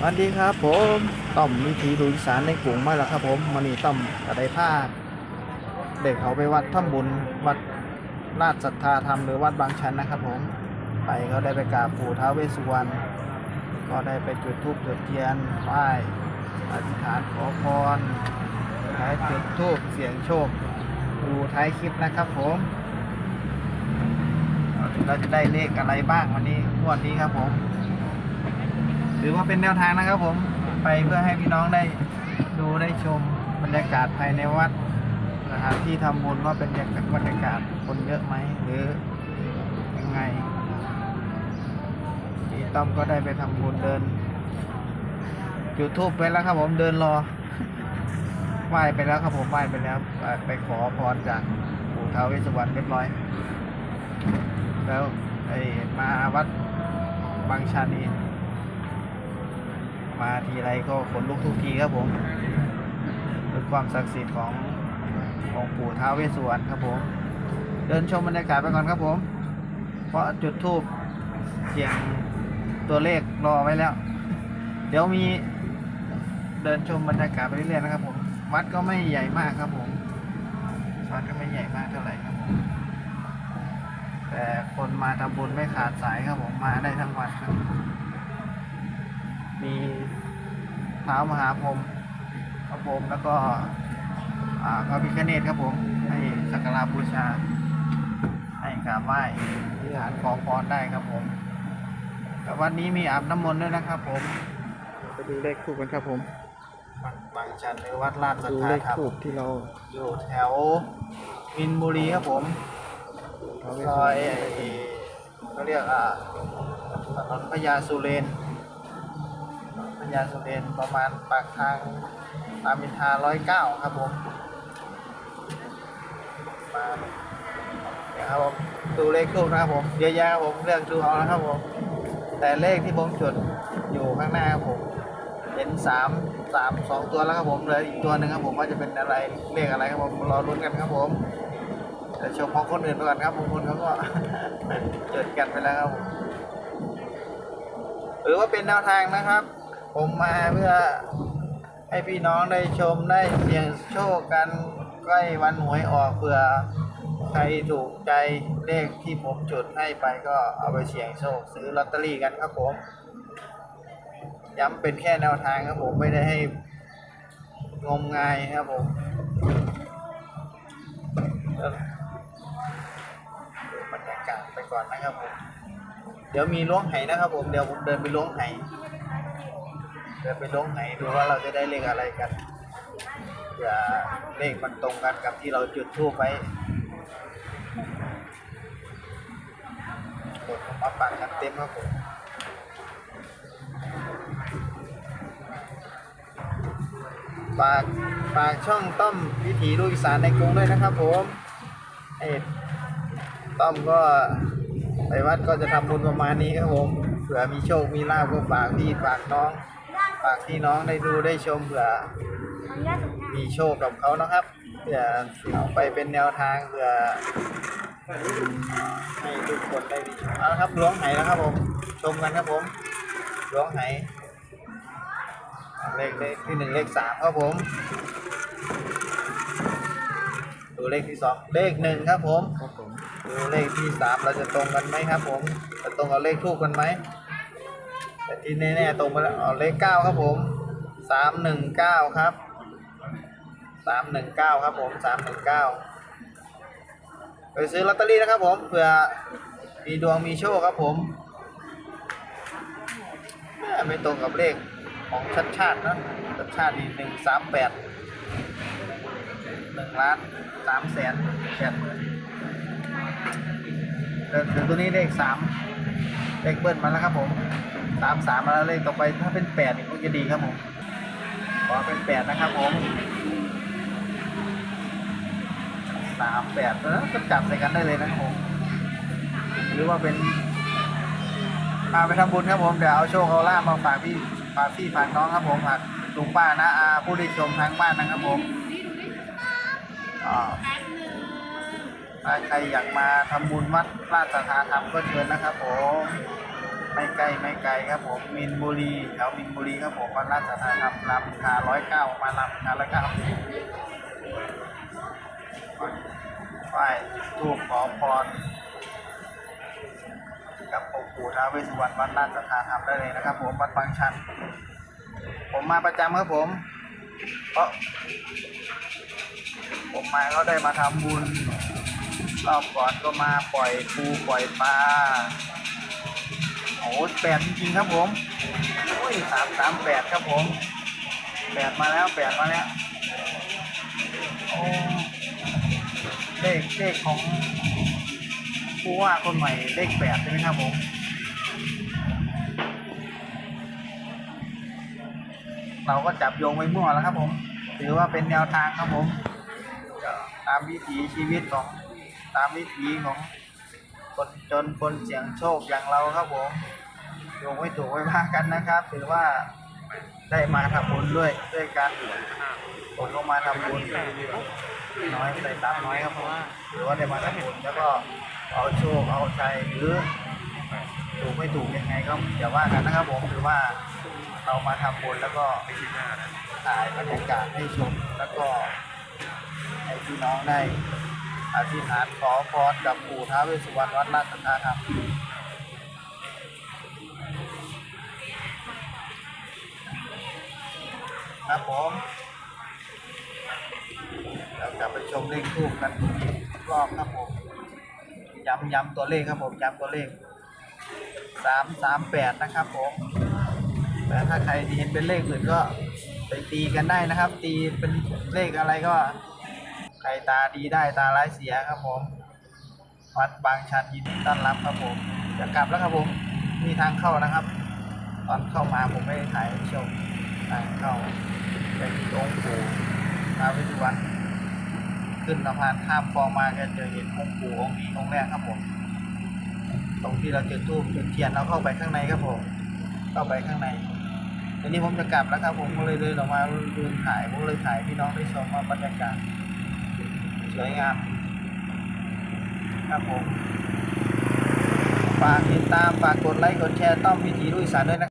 สวัสดีครับผมต้อมวิถีดูอีสานในกลุ่มมาแล้วครับ ผมมันนี่ต้อมกระไดผ้าเด็กเขาไปวัดถ้ำบุญวัดราชศรัทธาธรรมหรือวัดบางชันนะครับ ผมไปเขาได้ไปกราบปู่ท้าวเวสสุวรรณก็ได้ไปจุดธูปจุดเทียนไหว้อธิษฐานขอพรท้ายจุดธูปเสียงโชค ดูท้ายคลิปนะครับ ผมเราจะได้เลขอะไรบ้างวันนี้งวดนี้ครับผม ถือว่าเป็นแนวทางนะครับผมไปเพื่อให้พี่น้องได้ดูได้ชมบรรยากาศภายในวัดสถานที่ทำบุญว่าเป็นบรรยากาศคนเยอะไหมหรือยังไงพี่ต้อมก็ได้ไปทำบุญเดินจุดทูบไปแล้วครับผมเดินรอไหว้ไปแล้วครับผมไหว้ไปแล้ว ไปไปขอพรจากปู่ท้าวเวสสุวรรณเรียบร้อย แล้วไอ้มาวัดบางชันนี่ มาทีไรก็ขนลุกทุกทีครับผมด้วยความศักดิ์สิทธิ์ของของปู่ท้าวเวสสุวรรณครับผม เดินชมบรรยากาศไปก่อนครับผม เพราะจุดทูบเสียงตัวเลขรอไว้แล้ว เดี๋ยวมีเดินชมบรรยากาศไปเรื่อยๆนะครับผม วัดก็ไม่ใหญ่มากครับผม วัดก็ไม่ใหญ่มากเท่าไหร่ครับผม แต่คนมาทำบุญไม่ขาดสายครับผม มาได้ทั้งวันครับ มีเท้ามหาพรหมพระพรหมแล้วก็อ่าพระพิฆเนศครับผม ให้สักการะบูชา ให้กราบไหว้อธิษฐานขอพรได้ครับผมแต่วันนี้มีอาบน้ำมนต์ด้วยนะครับผมไปดูเลขทูบกันครับผมวัดบางชันหรือวัดราชสัทดูธาเลขครับทูบที่เราอยู่แถวมินบุรีครับผมท้าวเวสซสุอวรยรณไอ้เขาเรียกอ่าถนนพญาสุเรน พญาสุเรนประมาณปากทางรามอินทาร้อยเก้าครับผมมาครับผมดูเลขทูบนะครับผมเยอะแยะครับผมเลือกดูเอานะครับผมแต่เลขที่ผมจดอยู่ข้างหน้าครับผมเห็นสามสามสองตัวแล้วครับผมเหลืออีกตัวหนึ่งครับผมว่าจะเป็นอะไรเลขอะไรครับผมรอลุ้นกันครับผมเดี๋ยวชมของคนอื่นไปก่อนครับบางคนเขาก็เกิดกันไปแล้วครับผมหรือว่าเป็นแนวทางนะครับ ผมมาเพื่อให้พี่น้องได้ชมได้เสี่ยงโชคกันใกล้วันหวยออกเผื่อใครถูกใจเลขที่ผมจุดให้ไปก็เอาไปเสี่ยงโชคซื้อลอตเตอรี่กันครับผม ย้ำเป็นแค่แนวทางครับผมไม่ได้ให้งมงายครับผมดูบรรยากาศไปก่อนนะครับผม เดี๋ยวมีล้วงไหนะครับผม เดี๋ยวผมเดินไปล้วงไห เดินไปลงไหนดูว่าเราจะได้เลขอะไรกันเผื่อเลขมันตรงกันกับที่เราจุดทูบไว้กดผมาปักกันเต็มครับผมฝากฝากช่องต้อมวิถีลูกอีสานในกรุงด้วยนะครับผมเอ้ต้อมก็ไปวัดก็จะทำบุญประมาณนี้ครับผมเผื่อมีโชคมีลาภก็ฝากพี่ฝากน้อง ฝากพี่น้องได้ดูได้ชมเผื่อมีโชคกับเขานะครับเผื่อเอาไปเป็นแนวทางเผื่อให้ทุกคนได้ดีชมเอาละครับล้วงไหแล้วครับผม ชมกันครับผมล้วงไหเลขเลขที่หนึ่งเลขสามครับผมดูเลขที่สองเลขหนึ่งครับผมครับผมดูเลขที่สามเราจะตรงกันไหมครับผมจะตรงกับเลขทูบกันไหม แต่ที่แน่ๆตรงไปแล้วเอเลขเก้าครับผมสามหนึ่งเก้าครับสามหนึ่งเก้าครับผมสามหนึ่งเก้าไปซื้อลอตเตอรี่นะครับผมเผื่อมีดวงมีโชคครับผมไม่ตรงกับเลขของชัดชาตินะชัดชาตินี่หนึ่งสามแปดหนึ่งล้านสามแสนแปดหมื่นเดี๋ยวเดี๋ยวตัวนี้เลขสาม เลขเบิ้ลมาแล้วครับผมสามสามมาแล้วเลขต่อไปถ้าเป็นแปดนี่คงจะดีครับผมขอเป็นแปดนะครับผมสามแปดแล้วก็จับใส่กันได้เลยนะครับผมหรือว่าเป็นพาไปทำบุญครับผมเดี๋ยวเอาโชคเอาลาบมาฝากพี่ฝากพี่ฝากน้องครับผมฝากลุงป้านะอาผู้ได้ชมทางบ้านนะครับผมอ่า ถ้าใครอยากมาทำบุญวัดราชสัทธาธรรมก็เชิญนะครับผมไม่ไกลไม่ไกลครับผมมินบุรีแถวมินบุรีครับผมวันราชธาครับรามอินทราร้อยเก้ามาลำอินทราร้อยเก้าไหว้ทูบขอพรกับองค์ปู่ท้าวเวสสุวรรณวัดราชธาธรรมได้เลยนะครับ ผมวัดบางชัน ผมมาประจำครับผม เพราะ ผมมาก็ได้มาทำบุญ รอบก่อนก็มาปล่อยปูปล่อยปลาโอ้โหแปดจริงครับผมโอ้ยสามสามแปดครับผมแปดมาแล้วแปดมาแล้วโอ้เลขเลขของผู้ว่าคนใหม่เลขแปดใช่ไหมครับผมเราก็จับโยงไว้มั่วแล้วครับผม ถือว่าเป็นแนวทางครับผม ตามวิถีชีวิตของ ตามวิถีของคนจนคนเสี่ยงโชคอย่างเราครับผมโยงไม่ถูกไว้ว่ากันนะครับถือว่าได้มาทำบุญด้วยด้วยกันผมก็มาทำบุญน้อยใส่ตามน้อยครับผมถือว่าได้มาทำบุญแล้วก็เอาโชคเอาชัยหรือถูกไม่ถูกยังไงก็อย่าว่ากันนะครับผมถือว่าเรามาทำบุญแล้วก็ถ่ายบรรยากาศให้ชมแล้วก็ให้พี่น้องได้ อธิษฐานขอพรกับปู่ท้าวเวสสุวรรณวัดราชธาครับครับผมเราจะไปชมเลขทูบกันอีกรอบครับผมย้ำย้ำตัวเลขครับผมย้ำตัวเลขสามสามแปดนะครับผมแต่ถ้าใครเห็นเป็นเลขอื่นก็ไปตีกันได้นะครับ ตีเป็นเลขอะไรก็ รตาดีได้ตาร้ายเสียครับผม วัดบางชันยินดีต้อนรับครับผมจะกลับแล้วครับผมมีทางเข้านะครับ ตอนเข้ามาผมไม่ได้ถ่ายให้ชมทางเข้าไปที่องค์ปู่ท้าวเวสสุวรรณขึ้นสะพานข้ามคลองมาก็จะเห็นองค์ปู่องค์นี้องค์แรกครับผม ตรงที่เราจุดธูปจุดเทียนเราเข้าไปข้างในครับผม เข้าไปข้างในทีนี้ผมจะกลับแล้วครับผมก็เลยเดินออกมาดูถ่ายผมเลยถ่ายพี่น้องได้ชมว่าบรรยากาศ สวยงาม ครับผม ฝากติดตาม ฝากกดไลค์ กดแชร์ ต้อมวิถีลุยสารด้วยนะครับ